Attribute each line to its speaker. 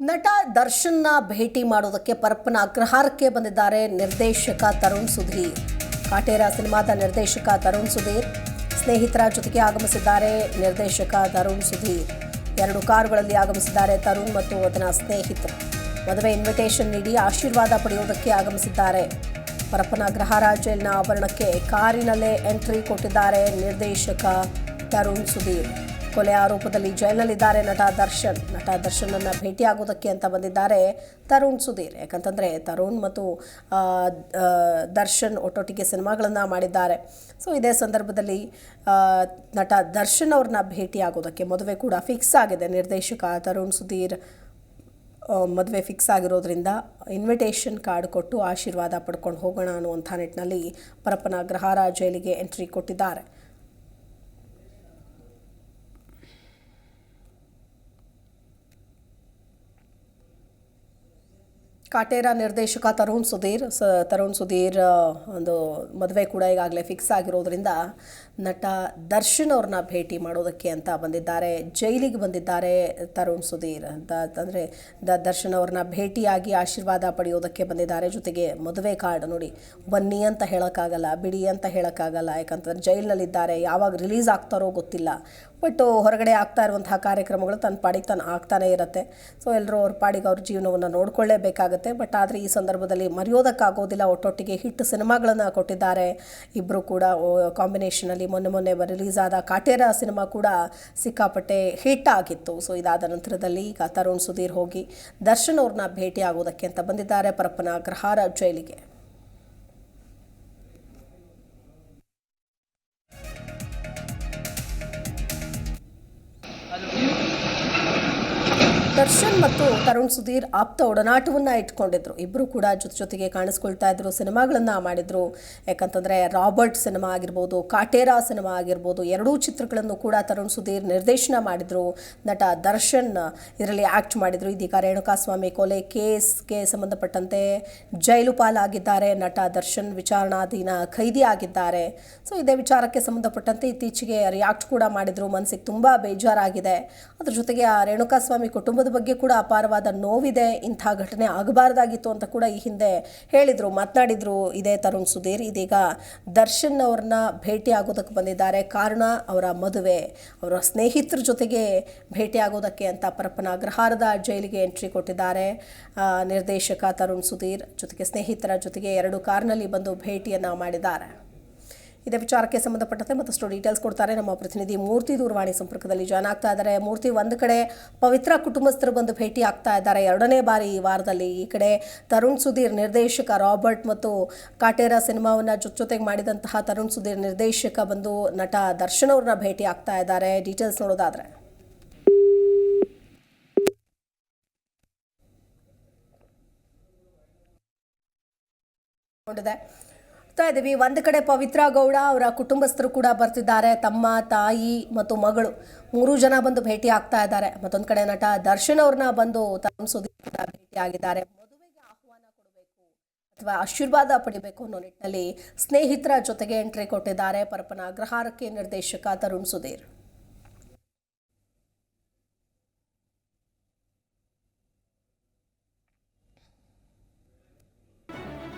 Speaker 1: ನಟ ದರ್ಶನ್ನ ಭೇಟಿ ಮಾಡೋದಕ್ಕೆ ಪರಪ್ಪನ ಅಗ್ರಹಾರಕ್ಕೆ ಬಂದಿದ್ದಾರೆ ನಿರ್ದೇಶಕ ತರುಣ್ ಸುಧೀರ್. ಕಾಟೇರ ಸಿನಿಮಾದ ನಿರ್ದೇಶಕ ತರುಣ್ ಸುಧೀರ್ ಸ್ನೇಹಿತರ ಜೊತೆಗೆ ಆಗಮಿಸಿದ್ದಾರೆ ನಿರ್ದೇಶಕ ತರುಣ್ ಸುಧೀರ್. ಎರಡು ಕಾರುಗಳಲ್ಲಿ ಆಗಮಿಸಿದ್ದಾರೆ ತರುಣ್ ಮತ್ತು ಅದನ್ನ ಸ್ನೇಹಿತರು. ಮದುವೆ ಇನ್ವಿಟೇಷನ್ ನೀಡಿ ಆಶೀರ್ವಾದ ಪಡೆಯುವುದಕ್ಕೆ ಆಗಮಿಸಿದ್ದಾರೆ. ಪರಪ್ಪನ ಅಗ್ರಹಾರ ಜೈಲಿನ ಆವರಣಕ್ಕೆ ಕಾರಿನಲ್ಲೇ ಎಂಟ್ರಿ ಕೊಟ್ಟಿದ್ದಾರೆ ನಿರ್ದೇಶಕ ತರುಣ್ ಸುಧೀರ್. ಕೊಲೆ ಆರೋಪದಲ್ಲಿ ಜೈಲಿನಲ್ಲಿದ್ದಾರೆ ನಟ ದರ್ಶನ್. ನಟ ದರ್ಶನನ್ನ ಭೇಟಿಯಾಗೋದಕ್ಕೆ ಅಂತ ಬಂದಿದ್ದಾರೆ ತರುಣ್ ಸುಧೀರ್. ಯಾಕಂತಂದರೆ ತರುಣ್ ಮತ್ತು ದರ್ಶನ್ ಒಟ್ಟೊಟ್ಟಿಗೆ ಸಿನಿಮಾಗಳನ್ನು ಮಾಡಿದ್ದಾರೆ. ಸೊ, ಇದೇ ಸಂದರ್ಭದಲ್ಲಿ ನಟ ದರ್ಶನ್ ಅವ್ರನ್ನ ಭೇಟಿಯಾಗೋದಕ್ಕೆ ಮದುವೆ ಕೂಡ ಫಿಕ್ಸ್ ಆಗಿದೆ. ನಿರ್ದೇಶಕ ತರುಣ್ ಸುಧೀರ್ ಮದುವೆ ಫಿಕ್ಸ್ ಆಗಿರೋದ್ರಿಂದ ಇನ್ವಿಟೇಷನ್ ಕಾರ್ಡ್ ಕೊಟ್ಟು ಆಶೀರ್ವಾದ ಪಡ್ಕೊಂಡು ಹೋಗೋಣ ಅನ್ನುವಂಥ ನಿಟ್ಟಿನಲ್ಲಿ ಪರಪ್ಪನ ಗ್ರಹಾರ ಜೈಲಿಗೆ ಎಂಟ್ರಿ ಕೊಟ್ಟಿದ್ದಾರೆ. ಕಾಟೇರ ನಿರ್ದೇಶಕ ತರುಣ್ ಸುಧೀರ್, ಸ, ತರುಣ್ ಸುಧೀರ್ ಒಂದು ಮದುವೆ ಕೂಡ ಈಗಾಗಲೇ ಫಿಕ್ಸ್ ಆಗಿರೋದ್ರಿಂದ ನಟ ದರ್ಶನ್ ಅವ್ರನ್ನ ಭೇಟಿ ಮಾಡೋದಕ್ಕೆ ಅಂತ ಬಂದಿದ್ದಾರೆ, ಜೈಲಿಗೆ ಬಂದಿದ್ದಾರೆ ತರುಣ್ ಸುಧೀರ್. ಅಂತ ಅಂದರೆ ದ, ದರ್ಶನ್ ಅವ್ರನ್ನ ಭೇಟಿಯಾಗಿ ಆಶೀರ್ವಾದ ಪಡೆಯೋದಕ್ಕೆ ಬಂದಿದ್ದಾರೆ. ಜೊತೆಗೆ ಮದುವೆ ಕಾರ್ಡ್ ನೋಡಿ, ಬನ್ನಿ ಅಂತ ಹೇಳೋಕ್ಕಾಗಲ್ಲ, ಬಿಡಿ ಅಂತ ಹೇಳೋಕ್ಕಾಗಲ್ಲ. ಯಾಕಂತಂದ್ರೆ ಜೈಲಿನಲ್ಲಿದ್ದಾರೆ, ಯಾವಾಗ ರಿಲೀಸ್ ಆಗ್ತಾರೋ ಗೊತ್ತಿಲ್ಲ. ಬಟ್ ಹೊರಗಡೆ ಆಗ್ತಾ ಇರುವಂತಹ ಕಾರ್ಯಕ್ರಮಗಳು ತನ್ನ ಪಾಡಿಗೆ ತಾನು ಆಗ್ತಾನೇ ಇರುತ್ತೆ. ಸೊ ಎಲ್ಲರೂ ಅವ್ರ ಪಾಡಿಗೆ ಅವ್ರ ಜೀವನವನ್ನು ನೋಡ್ಕೊಳ್ಳೇಬೇಕಾಗುತ್ತೆ. ಬಟ್ ಆದರೆ ಈ ಸಂದರ್ಭದಲ್ಲಿ ಮರೆಯೋದಕ್ಕಾಗೋದಿಲ್ಲ. ಒಟ್ಟೊಟ್ಟಿಗೆ ಹಿಟ್ ಸಿನಿಮಾಗಳನ್ನು ಕೊಟ್ಟಿದ್ದಾರೆ. ಇಬ್ಬರು ಕೂಡ ಕಾಂಬಿನೇಷನಲ್ಲಿ ಮೊನ್ನೆ ಮೊನ್ನೆ ರಿಲೀಸ್ ಆದ ಕಾಟೇರ ಸಿನಿಮಾ ಕೂಡ ಸಿಕ್ಕಾಪಟ್ಟೆ ಹಿಟ್ ಆಗಿತ್ತು. ಸೊ ಇದಾದ ನಂತರದಲ್ಲಿ ಈಗ ತರುಣ್ ಸುಧೀರ್ ಹೋಗಿ ದರ್ಶನ್ ಅವ್ರನ್ನ ಭೇಟಿ ಆಗೋದಕ್ಕೆ ಅಂತ ಬಂದಿದ್ದಾರೆ. ಪರಪ್ಪನ ಗ್ರಹಾರ ಜೈಲಿಗೆ. ದರ್ಶನ್ ಮತ್ತು ತರುಣ್ ಸುಧೀರ್ ಆಪ್ತ ಒಡನಾಟವನ್ನ ಇಟ್ಕೊಂಡಿದ್ರು. ಇಬ್ಬರು ಕೂಡ ಜೊತೆ ಜೊತೆಗೆ ಕಾಣಿಸ್ಕೊಳ್ತಾ ಇದ್ರು, ಸಿನಿಮಾಗಳನ್ನ ಮಾಡಿದ್ರು. ಯಾಕಂತಂದ್ರೆ ರಾಬರ್ಟ್ ಸಿನಿಮಾ ಆಗಿರ್ಬೋದು, ಕಾಟೇರಾ ಸಿನಿಮಾ ಆಗಿರ್ಬೋದು, ಎರಡೂ ಚಿತ್ರಗಳನ್ನು ಕೂಡ ತರುಣ್ ಸುಧೀರ್ ನಿರ್ದೇಶನ ಮಾಡಿದ್ರು. ನಟ ದರ್ಶನ್ ಇದರಲ್ಲಿ ಆಕ್ಟ್ ಮಾಡಿದ್ರು. ಇದೀಗ ರೇಣುಕಾಸ್ವಾಮಿ ಕೊಲೆ ಕೇಸ್ಗೆ ಸಂಬಂಧಪಟ್ಟಂತೆ ಜೈಲು ಪಾಲಾಗಿದ್ದಾರೆ. ನಟ ದರ್ಶನ್ ವಿಚಾರಣಾಧೀನ ಖೈದಿ ಆಗಿದ್ದಾರೆ. ಸೊ, ಇದೇ ವಿಚಾರಕ್ಕೆ ಸಂಬಂಧಪಟ್ಟಂತೆ ಇತ್ತೀಚೆಗೆ ರಿಯಾಕ್ಟ್ ಕೂಡ ಮಾಡಿದ್ರು. ಮನಸ್ಸಿಗೆ ತುಂಬಾ ಬೇಜಾರಾಗಿದೆ. ಅದ್ರ ಜೊತೆಗೆ ಆ ರೇಣುಕಾಸ್ವಾಮಿ ಕುಟುಂಬದ ಬಗ್ಗೆ ಕೂಡ ಅಪಾರವಾದ ನೋವಿದೆ, ಇಂಥ ಘಟನೆ ಆಗಬಾರ್ದಾಗಿತ್ತು ಅಂತ ಕೂಡ ಈ ಹಿಂದೆ ಹೇಳಿದರು, ಮಾತನಾಡಿದರು ಇದೇ ತರುಣ್ ಸುಧೀರ್. ಇದೀಗ ದರ್ಶನ್ ಅವ್ರನ್ನ ಭೇಟಿ ಆಗೋದಕ್ಕೆ ಬಂದಿದ್ದಾರೆ. ಕಾರಣ ಅವರ ಮದುವೆ. ಅವರ ಸ್ನೇಹಿತರ ಜೊತೆಗೆ ಭೇಟಿ ಆಗೋದಕ್ಕೆ ಅಂತ ಪರಪ್ಪನ ಅಗ್ರಹಾರದ ಜೈಲಿಗೆ ಎಂಟ್ರಿ ಕೊಟ್ಟಿದ್ದಾರೆ. ನಿರ್ದೇಶಕ ತರುಣ್ ಸುಧೀರ್ ಜೊತೆಗೆ ಸ್ನೇಹಿತರ ಜೊತೆಗೆ ಎರಡು ಕಾರ್ನಲ್ಲಿ ಬಂದು ಭೇಟಿಯನ್ನು ಮಾಡಿದ್ದಾರೆ. ಇದೇ ವಿಚಾರಕ್ಕೆ ಸಂಬಂಧಪಟ್ಟಂತೆ ಮತ್ತಷ್ಟು ಡೀಟೇಲ್ಸ್ ಕೊಡ್ತಾರೆ ನಮ್ಮ ಪ್ರತಿನಿಧಿ ಮೂರ್ತಿ ದೂರವಾಣಿ ಸಂಪರ್ಕದಲ್ಲಿ ಜಾಯ್ನ್ ಆಗ್ತಾ ಇದ್ದಾರೆ. ಮೂರ್ತಿ, ಒಂದು ಕಡೆ ಪವಿತ್ರ ಕುಟುಂಬಸ್ಥರು ಬಂದು ಭೇಟಿ ಆಗ್ತಾ ಇದ್ದಾರೆ. ಎರಡನೇ ಬಾರಿ ಈ ವಾರದಲ್ಲಿ ಈ ಕಡೆ ತರುಣ್ ಸುಧೀರ್ ನಿರ್ದೇಶಕ ರಾಬರ್ಟ್ ಮತ್ತು ಕಾಟೇರ ಸಿನಿಮಾವನ್ನ ಜೊತೆ ಜೊತೆಗೆ ಮಾಡಿದಂತಹ ತರುಣ್ ಸುಧೀರ್ ನಿರ್ದೇಶಕ ಬಂದು ನಟ ದರ್ಶನ್ ಅವ್ರನ್ನ ಭೇಟಿ ಆಗ್ತಾ ಇದ್ದಾರೆ. ಡೀಟೇಲ್ಸ್ ನೋಡೋದಾದ್ರೆ. ಕೊಂಡಿದೆ ಆಗ್ತಾ ಇದ್ದೀವಿ. ಒಂದು ಕಡೆ ಪವಿತ್ರ ಗೌಡ, ಅವರ ಕುಟುಂಬಸ್ಥರು ಕೂಡ ಬರ್ತಿದ್ದಾರೆ. ತಮ್ಮ ತಾಯಿ ಮತ್ತು ಮಗಳು ಮೂರು ಜನ ಬಂದು ಭೇಟಿ ಆಗ್ತಾ ಇದ್ದಾರೆ. ಮತ್ತೊಂದು ಕಡೆ ನಟ ದರ್ಶನ್ ಅವ್ರನ್ನ ಬಂದು ತಮ್ಮ ಸುದೀಪ್ ಭೇಟಿ ಆಗಿದ್ದಾರೆ. ಮದುವೆಗೆ ಆಹ್ವಾನ ಕೊಡಬೇಕು ಅಥವಾ ಆಶೀರ್ವಾದ ಪಡಿಬೇಕು ಅನ್ನೋ ನಿಟ್ಟಿನಲ್ಲಿ ಸ್ನೇಹಿತರ ಜೊತೆಗೆ ಎಂಟ್ರಿ ಕೊಟ್ಟಿದ್ದಾರೆ. ಪರಪನ ಅಗ್ರಹಾರಕ್ಕೆ ನಿರ್ದೇಶಕ ತರುಣ್ ಸುಧೀರ್.